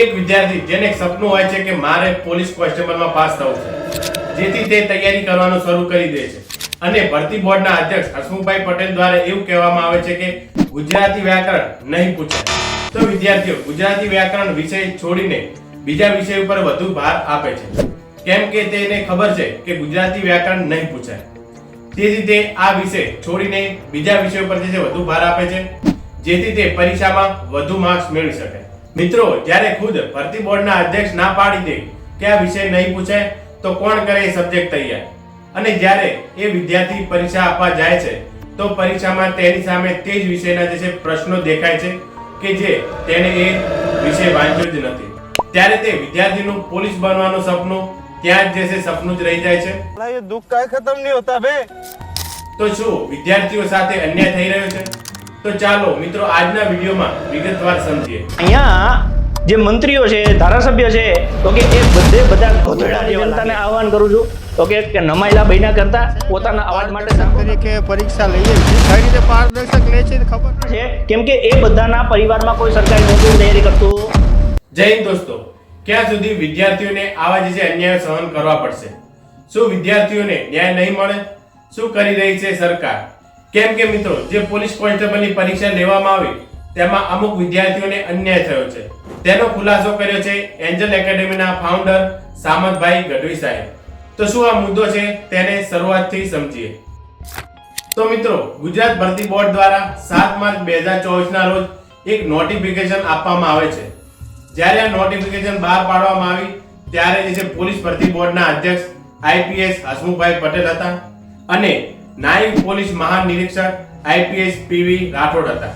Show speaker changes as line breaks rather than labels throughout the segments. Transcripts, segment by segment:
એક વિદ્યાર્થી, જેને સપનું હોય છે કે મારે પોલીસ કોન્સ્ટેબલમાં પાસ થવું છે, જેથી તે તૈયારી કરવાનું શરૂ કરી દે છે. અને ભરતી બોર્ડના અધ્યક્ષ હસમુભાઈ પટેલ દ્વારા એવું કહેવામાં આવે છે કે ગુજરાતી વ્યાકરણ નહીં પૂછાય તો વિદ્યાર્થીઓ, ગુજરાતી વ્યાકરણ વિષય છોડીને બીજા વિષય ઉપર વધુ ભાર આપે છે. કેમ કે તેને ખબર છે કે ગુજરાતી વ્યાકરણ નહીં પૂછાય. તેથી તે આ વિષય છોડીને બીજા વિષય ઉપર જે વધુ ભાર આપે છે, જેથી તે પરીક્ષામાં વધુ માર્ક્સ મેળવી શકે. મિત્રો જ્યારે ખુદ ભરતી બોર્ડના અધ્યક્ષ ના પાડી દે કે આ વિષય નહીં પૂછાય તો કોણ કરે એ સબ્જેક્ટ તૈયાર? અને જ્યારે એ વિદ્યાર્થી પરીક્ષા આપવા જાય છે તો પરીક્ષામાં તેની સામે તે જ વિષયના જે છે પ્રશ્નો દેખાય છે કે જે તેને એ વિષય વાંચ્યો જ નથી. ત્યારે તે વિદ્યાર્થીનું પોલીસ બનવાનું સપનું ત્યાં જ જે છે સપનું જ રહી જાય છે.
દુઃખ કાય ખતમ નહીં હોતા બે
તો શું વિદ્યાર્થીઓ સાથે અન્યાય થઈ રહ્યો છે? તો ચાલો મિત્રો આજના વિડીયોમાં વિગતવાર સમજીએ.
અહીંયા જે મંત્રીઓ છે ધારાસભ્ય છે તો કે એ બધે બધા ગોધડા જનતાને આહવાન કરું છું. તો કે કે નમાયલા બૈના કરતા પોતાના અવાજ માટે
તરીકે પરીક્ષા લઈએ છીએ. કઈ રીતે પારદર્શક લે છે ખબર
છે કેમ કે એ બધાના પરિવારમાં કોઈ સરકારી નોકરી તૈયારી કરતું
જય હિન્દ દોસ્તો. ક્યાં સુધી વિદ્યાર્થીઓને આવા જે છે અન્યાય સહન કરવા પડશે? શું વિદ્યાર્થીઓને ન્યાય નહીં મળે? શું કરી રહી છે સરકાર? કેમ કે મિત્રો, જે પોલીસ કોન્સ્ટેબલની પરીક્ષા લેવામાં આવી, તેમાં અમુક વિદ્યાર્થીઓને અન્યાય થયો છે. તેનો ખુલાસો કર્યો છે એન્જલ એકેડેમીના ફાઉન્ડર સામતભાઈ ગઢવી સાહેબ. તો શું આ મુદ્દો છે તેને શરૂઆતથી સમજીએ. તો મિત્રો, ગુજરાત ભરતી બોર્ડ દ્વારા સાત માર્ચ બે હજાર ચોવીસના રોજ એક નોટિફિકેશન આપવામાં આવે છે. જ્યારે આ નોટિફિકેશન બહાર પાડવામાં આવી, ત્યારે જે છે પોલીસ ભરતી બોર્ડના અધ્યક્ષ આઈપીએસ હસમુખભાઈ પટેલ હતા. અને નાયબ પોલીસ મહાનિરીક્ષક આઈપીએસ પીવી રાઠોડ હતા.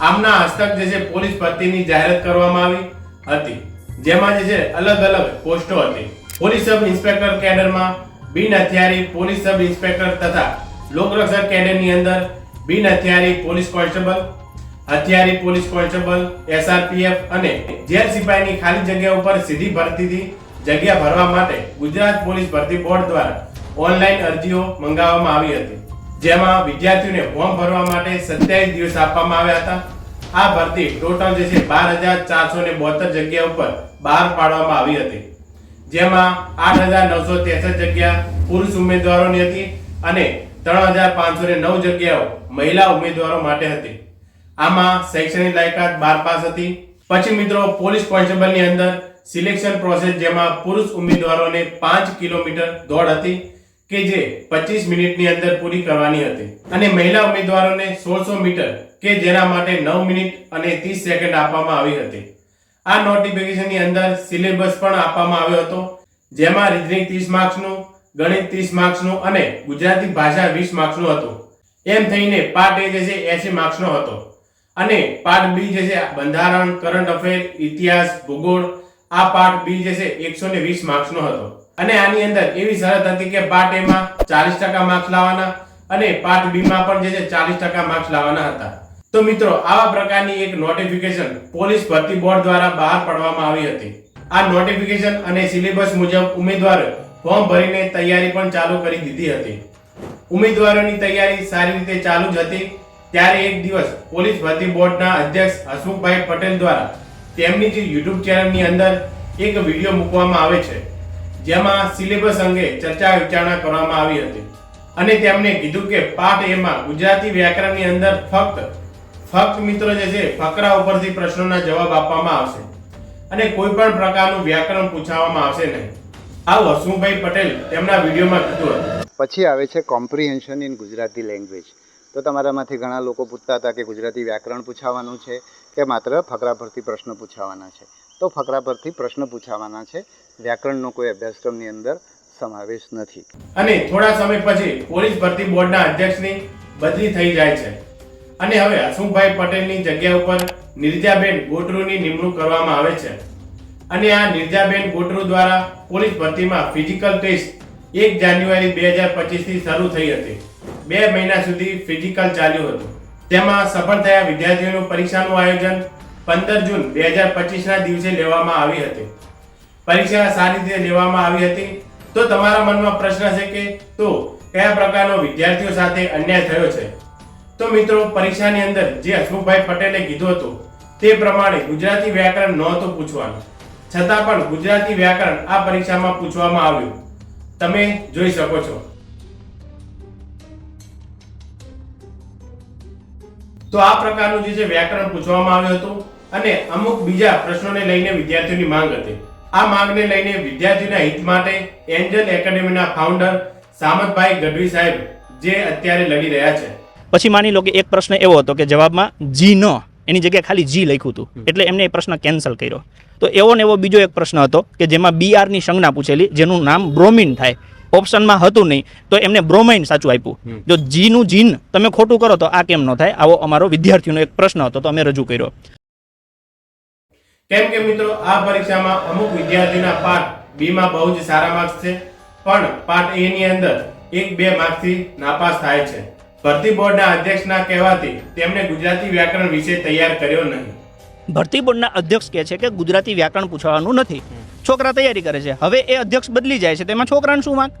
આમના હસ્તક જે છે પોલીસ ભરતીની જાહેરાત કરવામાં આવી હતી, જેમાં જે છે અલગ અલગ પોસ્ટો હતી. પોલીસ સબ ઇન્સ્પેક્ટર કેડરમાં બિન હથિયારી પોલીસ સબ ઇન્સ્પેક્ટર તથા લોકરક્ષક કેડરની અંદર બિન હથિયારી પોલીસ કોન્સ્ટેબલ, હથિયારી પોલીસ કોન્સ્ટેબલ, એસઆરપીએફ અને જેલ સિપાહીની ખાલી જગ્યા ઉપર સીધી ભરતીથી જગ્યા ભરવા માટે ગુજરાત પોલીસ ભરતી બોર્ડ દ્વારા ઓનલાઈન અરજીઓ મંગાવવામાં આવી હતી. જેમાં વિદ્યાર્થીઓને ફોર્મ ભરવા માટે સત્યાવીસ દિવસ આપવામાં આવ્યા હતા. આ ભરતી ટોટલ જે છે બાર હજાર ચારસો ને બોતેર જગ્યા ઉપર બહાર પાડવામાં આવી હતી. જેમાં આઠ હજાર નવસો ત્રેસઠ જગ્યા પુરુષ ઉમેદવારોની હતી અને ત્રણ હજાર પાંચસો ને નવ જગ્યાઓ મહિલા ઉમેદવારો માટે હતી. આમાં શૈક્ષણિક લાયકાત બાર પાસ હતી. પછી મિત્રો પોલીસ કોન્સ્ટેબલની અંદર સિલેક્શન પ્રોસેસ જેમાં પુરુષ ઉમેદવારોને પાંચ કિલોમીટર દોડ હતી. કે જે પચીસ મિનિટની અંદર પૂરી કરવાની હતી. અને મહિલા ઉમેદવારોને સોળસો મીટર કે જેના માટે નવ મિનિટ અને ત્રીસ સેકન્ડ આપવામાં આવી હતી. આ નોટિફિકેશનની અંદર સિલેબસ પણ આપવામાં આવ્યો હતો, જેમાં રીઝનિંગ ત્રીસ માર્ક્સનું, ગણિત ત્રીસ માર્ક્સનું અને ગુજરાતી ભાષા વીસ માર્ક્સનું હતું. એમ થઈને પાર્ટ એ જે છે એસી માર્ક્સનો હતો. અને પાર્ટ બી જે છે બંધારણ, કરંટ અફેર, ઇતિહાસ, ભૂગોળ, આ પાર્ટ બી જે છે એકસો ને વીસ માર્ક્સનો હતો. અને આની અંદર એવી શરત હતી કે પાર્ટ એ માં ચાલીસ ટકા માર્ક્સ લાવવાના અને પાર્ટ બી માં પણ જે છે ચાલીસ ટકા માર્ક્સ લાવવાના હતા. તો મિત્રો, આવા પ્રકારની એક નોટિફિકેશન પોલીસ ભરતી બોર્ડ દ્વારા બહાર પાડવામાં આવી હતી. આ નોટિફિકેશન અને સિલેબસ મુજબ ઉમેદવારો ફોર્મ ભરીને તૈયારી પણ ચાલુ કરી દીધી હતી. ઉમેદવારોની તૈયારી સારી રીતે ચાલુ જ હતી. ત્યારે એક દિવસ પોલીસ ભરતી બોર્ડના અધ્યક્ષ હસમુખભાઈ પટેલ દ્વારા તેમની જે યુટ્યુબ ચેનલની અંદર એક વીડિયો મૂકવામાં આવે છે. જેમાં સિલેબસ અંગે ચર્ચા વિચારણા કરવામાં આવી હતી. અને તેમણે કીધું કે પાઠ એમાં ગુજરાતી વ્યાકરણની અંદર ફક્ત ફક્ત મિત્રો જે છે, ફકરા ઉપરથી પ્રશ્નોના જવાબ આપવામાં આવશે. અને કોઈ પણ પ્રકારનું વ્યાકરણ પૂછવામાં આવશે નહીં. આવું હસમુખભાઈ પટેલ તેમના વિડીયોમાં કીધું હતું.
પછી આવે છે કોમ્પ્રિહેન્શન ઇન ગુજરાતી લેંગ્વેજ તો તમારામાંથી ઘણા લોકો પૂછતા હતા કે ગુજરાતી વ્યાકરણ પૂછાવાનું છે, કે માત્ર ફકરા પરથી પ્રશ્ન પૂછાવાના છે. તો ફકરા પરથી પ્રશ્ન પૂછાવાના છે. વ્યાકરણનો કોઈ અભ્યાસક્રમની અંદર સમાવેશ નથી.
અને થોડા સમય પછી પોલીસ ભરતી બોર્ડના અધ્યક્ષની બદલી થઈ જાય છે. અને હવે હસમુખભાઈ પટેલની જગ્યા ઉપર નિર્જાબેન ગોટરુની નિમણૂક કરવામાં આવે છે. અને આ નિર્જાબેન ગોટરુ દ્વારા પોલીસ ભરતીમાં ફિઝિકલ ટેસ્ટ એક જાન્યુઆરી બે હજાર પચીસથી શરૂ થઈ હતી. બે મહિના સુધી ફિઝિકલ ચાલ્યું હતું. તેમાં સફળ થયા વિદ્યાર્થીઓનું પરીક્ષાનું આયોજન પંદર જૂન બે હજાર પચીસના દિવસે લેવામાં આવી હતી. પરીક્ષા સારી રીતે લેવામાં આવી હતી. તો તમારા મનમાં પ્રશ્ન છે કે, તો કયા પ્રકારનો વિદ્યાર્થીઓ સાથે અન્યાય થયો છે? તો મિત્રો, પરીક્ષાની અંદર જે હસમુખભાઈ પટેલે કીધું હતું, તે પ્રમાણે ગુજરાતી વ્યાકરણ નહોતું પૂછવાનું. છતાં પણ ગુજરાતી વ્યાકરણ આ પરીક્ષામાં પૂછવામાં આવ્યું. તમે જોઈ શકો છો. તો આ પ્રકારનું જે છે વ્યાકરણ પૂછવામાં આવ્યું હતું. અને અમુક બીજા પ્રશ્નોને લઈને વિદ્યાર્થીઓની માંગ હતી. આ માંગને લઈને વિદ્યાર્થીઓના હિત માટે એન્જલ એકેડેમીના ફાઉન્ડર સામતભાઈ ગઢવી સાહેબ જે અત્યારે લડી રહ્યા છે.
પછી માની લો કે એક પ્રશ્ન એવો હતો કે જવાબમાં જી ન એની જગ્યાએ ખાલી જી લખ્યું હતું. એટલે એમને એ પ્રશ્ન કેન્સલ કર્યો. તો એવો ને એવો બીજો એક પ્રશ્ન હતો કે જેમાં બી ની સંજ્ઞા પૂછેલી જેનું નામ બ્રોમિન થાય. ઓપ્શનમાં હતું નહીં તો એમને બ્રોમાઇન સાચું આપ્યું. જો જીનું જીન તમે ખોટું કરો તો આ કેમ ન થાય? આવો અમારો વિદ્યાર્થીઓનો એક પ્રશ્ન હતો તો અમે રજૂ કર્યો.
કેમ કે મિત્રો, આ પરીક્ષામાં અમુક વિદ્યાર્થીના પાઠ બીમાં બહુ જ સારા માર્ક્સ છે, પણ પાઠ એ ની અંદર એક બે માર્ક્સથી નાપાસ થાય છે. ભરતી બોર્ડના અધ્યક્ષના કહેવાથી તેમણે ગુજરાતી વ્યાકરણ વિષય તૈયાર કર્યો નહીં.
ભરતી બોર્ડના અધ્યક્ષ કહે છે કે ગુજરાતી વ્યાકરણ પૂછવાનું નથી. છોકરા તૈયારી કરે છે. હવે એ અધ્યક્ષ બદલી જાય છે તેમાં છોકરાને શું વાંક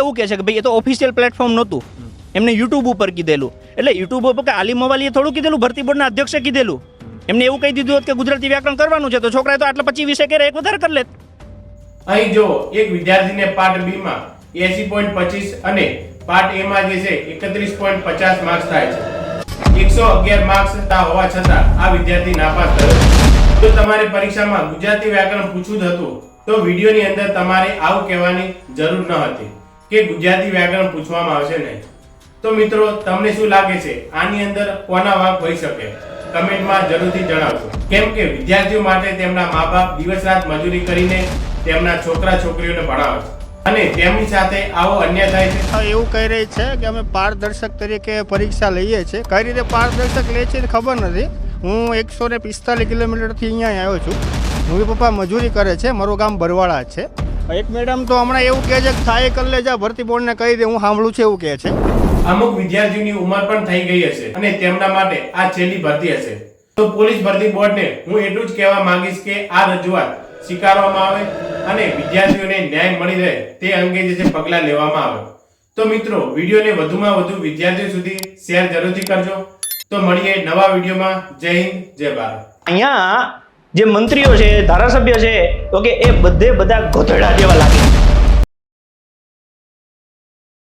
એવું કહે છે કે ભાઈ, એ તો ઓફિશિયલ પ્લેટફોર્મ નહોતું. એમને યુટ્યુબ ઉપર કીધેલું. એટલે યુટ્યુબ ઉપર કે આલી મવાલીએ થોડું કીધેલું, ભરતી બોર્ડના અધ્યક્ષે કીધેલું. એમને એવું કહી દીધું કે ગુજરાતી વ્યાકરણ કરવાનું છે, તો છોકરાએ તો આટલા પચીસ વિષય કરે એક વધારે કરી લેત.
અહીં જો એક વિદ્યાર્થીને પાઠ બી માં એસી પોઈન્ટ પચીસ અને પાર્ટ એ માં જે છે, એકત્રીસ પોઈન્ટ પચાસ માર્ક્સ થાય છે. એકસો અગિયાર માર્ક્સ હોવા છતાં આ વિદ્યાર્થી નાપાસ થયો જો તમારે પરીક્ષામાં ગુજરાતી વ્યાકરણ પૂછવું જ હતું, તો વિડીયોની અંદર તમારે આવું કહેવાની જરૂર ન હતી કે ગુજરાતી વ્યાકરણ પૂછવામાં આવશે નહીં. તો મિત્રો, તમને શું લાગે છે? આની અંદર કોના વાંક હોઈ શકે? કમેન્ટમાં જરૂરથી જણાવશો કેમ કે વિદ્યાર્થીઓ માટે તેમના મા બાપ દિવસ રાત મજૂરી કરીને તેમના છોકરા છોકરીઓને ભણાવે છે. અને તેમની સાથે આવો અન્યાય થાય છે.
એવું કહી રહી છે કે અમે પારદર્શક તરીકે પરીક્ષા લઈએ છીએ. કઈ રીતે પારદર્શક લે છે ખબર નથી. હું એકસો ને પિસ્તાલીસ કિલોમીટરથી અહીંયા આવ્યો છું. મમ્મી પપ્પા મજૂરી કરે છે. મારું ગામ બરવાળા છે. એક મેડમ તો હમણાં એવું કહે છે કે થાય કરી લેજા ભરતી બોર્ડને કહી દે. હું સાંભળું છું એવું કહે છે.
અમુક વિદ્યાર્થીઓની ઉંમર પણ થઈ ગઈ હશે અને તેમના માટે આ છેલ્લી ભરતી હશે. તો પોલીસ ભરતી બોર્ડને હું એટલું જ કહેવા માંગીશ કે આ રજૂઆત સ્વીકારવામાં આવે અને વિદ્યાર્થીઓને ન્યાય મળી રહે તે અંગે જે છે પગલાં લેવામાં આવે. તો મિત્રો, વિડીયોને વધુમાં વધુ વિદ્યાર્થીઓ સુધી શેર જરૂરથી કરજો. તો મળીએ નવા વિડીયોમાં. જય હિન્દ, જય ભારત.
અહીંયા જે મંત્રીઓ છે, ધારાસભ્ય છે, તો કે એ બધે બધા ગોધડા જેવા લાગે છે.